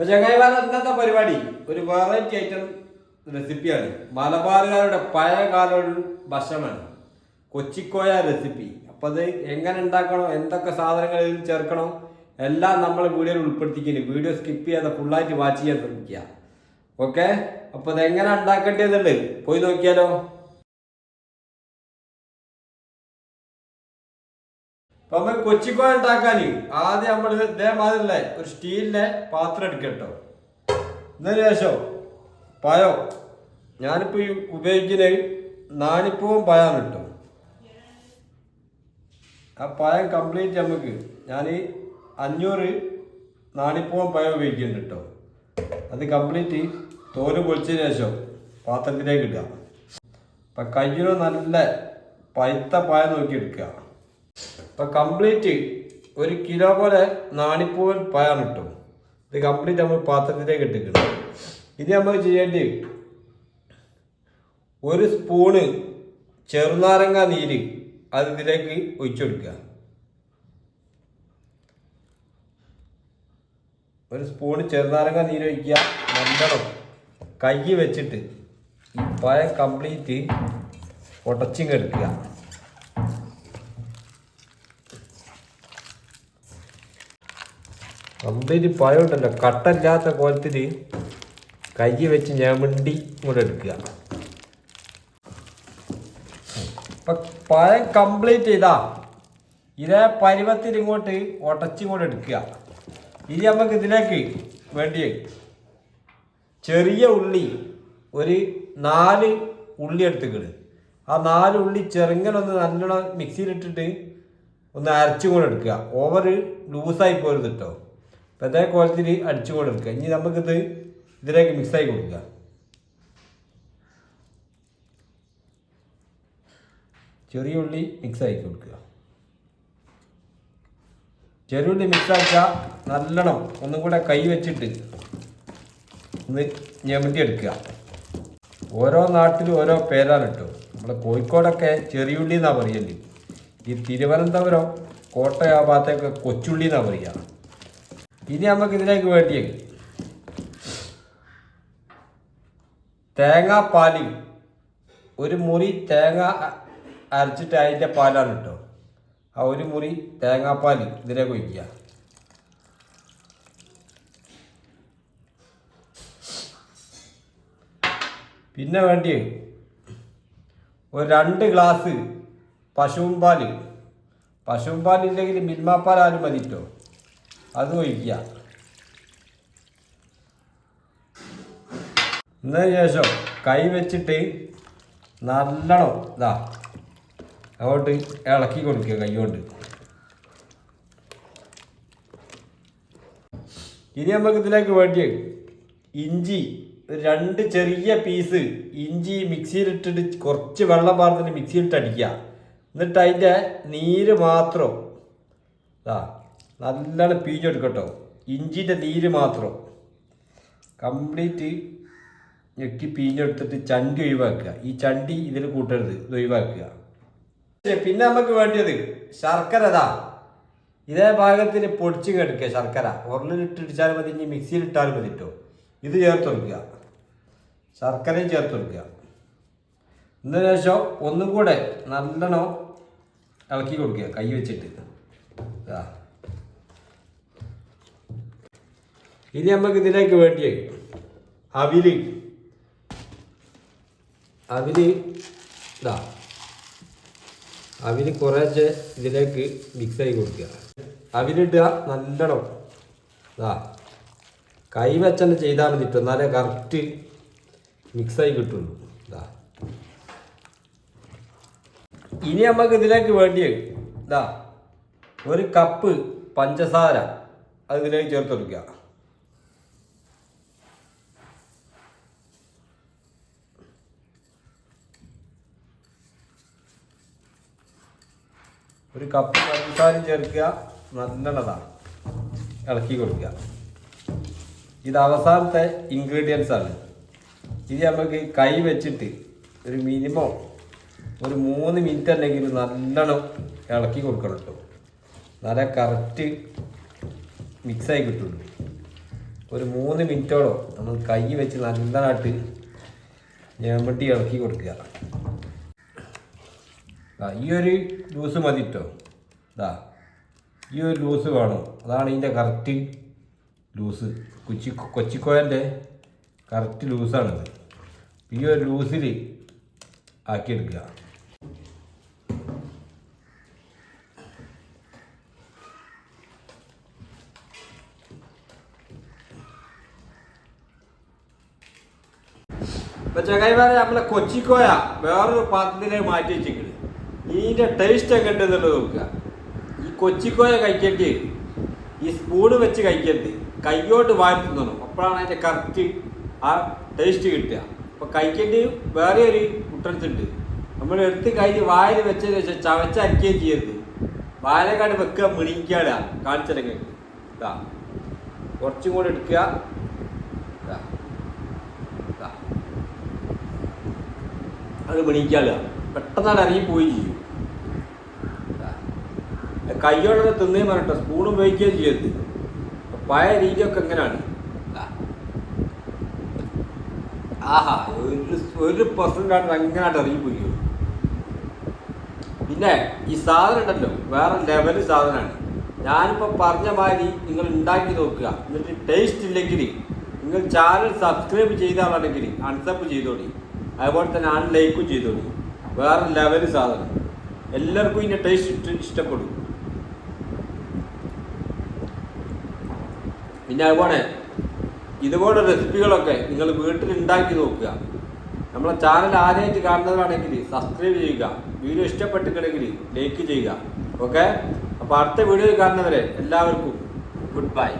അപ്പൊ ചങ്ങായിമാർ ഇന്നത്തെ പരിപാടി? ഒരു വെറൈറ്റി ഐറ്റം റെസിപ്പിയാണ് മലബാറുകാരുടെ പഴയ കാല ഭക്ഷണമാണ്. കൊച്ചിക്കോയ റെസിപ്പി അപ്പൊ അത് എങ്ങനെ ഉണ്ടാക്കണോ എന്തൊക്കെ ചേർക്കണം ചേർക്കണോ എല്ലാം നമ്മൾ വീഡിയോയിൽ ഉൾപ്പെടുത്തിക്കുന്നു വീഡിയോ സ്കിപ്പ് ചെയ്യാതെ ഫുള്ളായിട്ട് വാച്ച് ചെയ്യാൻ ശ്രമിക്കുക. ഓക്കെ അപ്പൊ അത് എങ്ങനെ ഉണ്ടാക്കേണ്ടതുണ്ട് പോയി നോക്കിയാലോ. അപ്പൊ നമ്മൾ കൊച്ചിക്കോയ ഉണ്ടാക്കാൻ ആദ്യം നമ്മൾ ഇതേമാതിരി ഒരു സ്റ്റീലിന്റെ പാത്രം എടുക്കട്ടോ. എന്നതിന് ശേഷം പഴം. ഞാനിപ്പോൾ ഈ ഉപയോഗിക്കുന്നത് നാനിപ്പവും പഴം കിട്ടും. ആ പഴം കംപ്ലീറ്റ് നമുക്ക് ഞാൻ അഞ്ഞൂറ് നാണിപ്പവും പഴം ഉപയോഗിക്കുന്നുണ്ട് കേട്ടോ. അത് കംപ്ലീറ്റ് തോൽ പൊളിച്ചതിന് ശേഷം പാത്രത്തിലേക്ക് ഇടുക. അപ്പം കയ്യിലോ നല്ല പഴുത്ത പഴം നോക്കി എടുക്കുക അപ്പം കംപ്ലീറ്റ് ഒരു കിലോ പോലെ നാണിപ്പൂവൻ പയർ ഇത് കംപ്ലീറ്റ് നമ്മൾ പാത്രത്തിലേക്ക് ഇട്ടിക്കണം ഇനി നമ്മൾ ചെയ്യേണ്ടി? ഒരു സ്പൂണ് ചെറുനാരങ്ങ നീര് അത് ഇതിലേക്ക് ഒഴിച്ചു കൊടുക്കുക. ഒരു സ്പൂണ് ചെറുനാരങ്ങ നീര് ഒഴിക്കുക. നല്ലോണം കൈ വെച്ചിട്ട് ഈ കംപ്ലീറ്റ് ഉടച്ചിങ് എടുക്കുക കംപ്ലീറ്റ് പഴം ഉണ്ടല്ലോ കട്ടല്ലാത്ത കോലത്തിൽ കൈ വെച്ച് ഞമണ്ടി ഇങ്ങോട്ട് എടുക്കുക. ഇപ്പൊ പഴം കംപ്ലീറ്റ് ചെയ്താ. ഇതേ പരുവത്തിൽ ഇങ്ങോട്ട് ഉടച്ചിങ്ങോട്ട് എടുക്കുക. ഇനി നമുക്ക് ഇതിലേക്ക് വേണ്ടി ചെറിയ ഉള്ളി ഒരു നാല് ഉള്ളി എടുത്തുക്കിട് ആ നാല് ഉള്ളി ചെറുങ്ങനെ ചെറുങ്ങനൊന്ന് നല്ലോണം മിക്സിയിലിട്ടിട്ട് ഒന്ന് അരച്ചും കൂടെ എടുക്കുക. ഓവർ ലൂസായി പോരുത് അപ്പം അതേ കോലത്തിൽ അടിച്ചു കൊടുക്കുക ഇനി നമുക്കിത് ഇതിലേക്ക് മിക്സായി കൊടുക്കുക. ചെറിയ ഉള്ളി മിക്സായി കൊടുക്കുക. ചെറിയ ഉള്ളി മിക്സാക്കുക നല്ലോണം ഒന്നും കൂടെ കൈ വെച്ചിട്ട് ഒന്ന് ഞെമണ്ടി എടുക്കുക. ഓരോ നാട്ടിലും ഓരോ പേരാണ് കേട്ടോ നമ്മുടെ കോഴിക്കോടൊക്കെ ചെറിയുള്ളി എന്നാണ് പറയൽ. ഈ തിരുവനന്തപുരം കോട്ടയ ഭാഗത്തേക്ക് കൊച്ചുള്ളി എന്നാണ് പറയുക ഇനി നമുക്ക് ഇതിലേക്ക് വേണ്ടി തേങ്ങാപ്പാൽ ഒരു മുറി തേങ്ങ അരച്ചിട്ട് അതിന്റെ പാലാണ് കേട്ടോ ആ ഒരു മുറി തേങ്ങാപ്പാൽ ഇതിലേക്ക് ഒഴിക്കുക. പിന്നെ വേണ്ടി ഒരു രണ്ട് ഗ്ലാസ് പശുവും പാൽ പശുവും പാലില്ലെങ്കിൽ ആരും മതി കേട്ടോ അത് ഒഴിക്കുക എന്നതിന് ശേഷം കൈ വെച്ചിട്ട് നല്ലോണം ഇതാ അങ്ങോട്ട് ഇളക്കി കൊടുക്കുക കൈ കൊണ്ട്. ഇനി നമുക്ക് ഇതിലേക്ക് വേണ്ടി ഇഞ്ചി രണ്ട് ചെറിയ പീസ് ഇഞ്ചി മിക്സിയിലിട്ടിട്ട് കുറച്ച് വെള്ളം പാർത്തിട്ട് മിക്സിയിലിട്ട് അടിക്കുക എന്നിട്ട് അതിന്റെ നീര് മാത്രം ഇതാ നല്ലോണം പീഞ്ഞെടുക്കട്ടോ ഇഞ്ചിന്റെ നീര് മാത്രം. കംപ്ലീറ്റ് ഞെക്കി പീഞ്ഞെടുത്തിട്ട് ചണ്ടി ഒഴിവാക്കുക. ഈ ചണ്ടി ഇതിൽ കൂട്ടരുത്. ഇത് ഒഴിവാക്കുക. പിന്നെ നമുക്ക് വേണ്ടത് ശർക്കര ഇതാ. ഇതേ ഭാഗത്തിന് പൊടിച്ച് കെടുക്കുക ശർക്കര. ഉരുളിലിട്ടിടിച്ചാലും മതി. ഇനി മിക്സിയിൽ ഇട്ടാലും മതി കേട്ടോ ഇത് ചേർത്ത് കൊടുക്കുക. ശർക്കരയും ചേർത്ത് കൊടുക്കുക. എന്നതിന് ശേഷം ഒന്നും കൂടെ നല്ലോണം ഇളക്കി കൊടുക്കുക. കൈ വെച്ചിട്ട്. ഇതാ. ഇനി നമുക്ക് ഇതിലേക്ക് വേണ്ടി അവിൽ. അവിൽ ഇതാ. അവിൽ കുറേശ്ശെ ഇതിലേക്ക് മിക്സ് ആയി കൊടുക്കുക. അവിലിടുക നല്ലോണം. ഇതാ. കൈ വെച്ചന്നെ ചെയ്താൽ മതി എന്നാലേ കറക്റ്റ് മിക്സായി കിട്ടുള്ളൂ. ഇതാ. ഇനി നമുക്ക് ഇതിലേക്ക് വേണ്ടി ഇതാ. ഒരു കപ്പ് പഞ്ചസാര അതിലേക്ക് ചേർത്ത് കൊടുക്കുക. ഒരു കപ്പ് പഞ്ചസാരയും ചേർക്കുക. നല്ലതാണ് ഇളക്കി കൊടുക്കുക. ഇത് അവസാനത്തെ ഇൻഗ്രീഡിയൻസ് ആണ്. ഇത് നമുക്ക് കൈ വെച്ചിട്ട് ഒരു മിനിമം ഒരു മൂന്ന് മിനിറ്റ് അല്ലെങ്കിൽ നല്ലോണം ഇളക്കി കൊടുക്കണം കേട്ടോ. നല്ല കറക്റ്റ് മിക്സായി കിട്ടുള്ളൂ ഒരു മൂന്ന് മിനിറ്റോളം നമ്മൾ കൈ വെച്ച് നല്ലതായിട്ട് ഞമ്മട്ടി ഇളക്കി കൊടുക്കുക. ഈ ഒരു ലൂസ് മതി കേട്ടോ ഇതാ ഈ ഒരു ലൂസ് വേണം. അതാണ് ഇതിന്റെ കറക്റ്റ് ലൂസ് കൊച്ചി കൊച്ചിക്കോയന്റെ കറക്റ്റ് ലൂസാണിത് ഈ ഒരു ലൂസിൽ ആക്കിയെടുക്കുക. ഇപ്പൊ ചങ്ങായിമാരെ നമ്മളെ കൊച്ചിക്കോയ വേറൊരു പാത്രത്തിലേക്ക് മാറ്റി വെച്ചിട്ടുണ്ട് ഇതിന്റെ ടേസ്റ്റ് ഒക്കെ നോക്കുക. ഈ കൊച്ചിക്കോയ കഴിക്കേണ്ടി ഈ സ്പൂണ് വെച്ച് കഴിക്കരുത്. കൈയോട്ട് വാരി തിന്നണം. അപ്പോഴാണ് അതിന്റെ കറക്റ്റ് ആ ടേസ്റ്റ് കിട്ടുക. അപ്പോൾ കഴിക്കേണ്ടി വേറെ ഒരു കുട്ടടുത്തുണ്ട് നമ്മൾ എടുത്ത് കഴിഞ്ഞ് വായിൽ വെച്ചതിന് ശേഷം ചവച്ചരക്കുകയും ചെയ്യരുത്. വായനക്കാട് വെക്കുക മിണിക്കാടുക കാണിച്ചിടങ്ങി ഇതാ കുറച്ചും കൂടെ എടുക്കുക. അത് പിടിക്കാല്ല പെട്ടെന്നാണ് പോയി ചെയ്യും. കയ്യോടെ തിന്നേ പറഞ്ഞിട്ട് സ്പൂൺ ഉപയോഗിക്കുകയും ചെയ്യരുത്. പഴയ രീതിയൊക്കെ എങ്ങനെയാണ്. ആഹാ ഒരു ഒരു ആണ് അങ്ങനായിട്ട് ഇറങ്ങിപ്പോയി പിന്നെ ഈ സാധനം ഉണ്ടല്ലോ വേറെ ലെവൽ സാധനമാണ്. ഞാനിപ്പോൾ പറഞ്ഞ മാതിരി നിങ്ങൾ ഉണ്ടാക്കി നോക്കുക. എന്നിട്ട് ടേസ്റ്റ് ഇല്ലെങ്കിൽ നിങ്ങൾ ചാനൽ സബ്സ്ക്രൈബ് ചെയ്ത ആളാണെങ്കിൽ അൺസബ് ചെയ്തോളി. അതുപോലെ തന്നെ അൺലൈക്കും ചെയ്തോളി. വേറെ ലെവൽ സാധനം. എല്ലാവർക്കും ഇതിന്റെ ടേസ്റ്റ് ഇഷ്ടപ്പെടും. പിന്നെ അതുപോലെ ഇതുപോലെ റെസിപ്പികളൊക്കെ നിങ്ങൾ വീട്ടിൽ ഉണ്ടാക്കി നോക്കുക. നമ്മളെ ചാനൽ ആദ്യമായിട്ട് കാണുന്നവരാണെങ്കിൽ സബ്സ്ക്രൈബ് ചെയ്യുക. വീഡിയോ ഇഷ്ടപ്പെട്ടിട്ടുണ്ടെങ്കിൽ ലൈക്ക് ചെയ്യുക. ഓക്കെ അപ്പോൾ അടുത്ത വീഡിയോ കാണുന്നവരെ എല്ലാവർക്കും ഗുഡ് ബൈ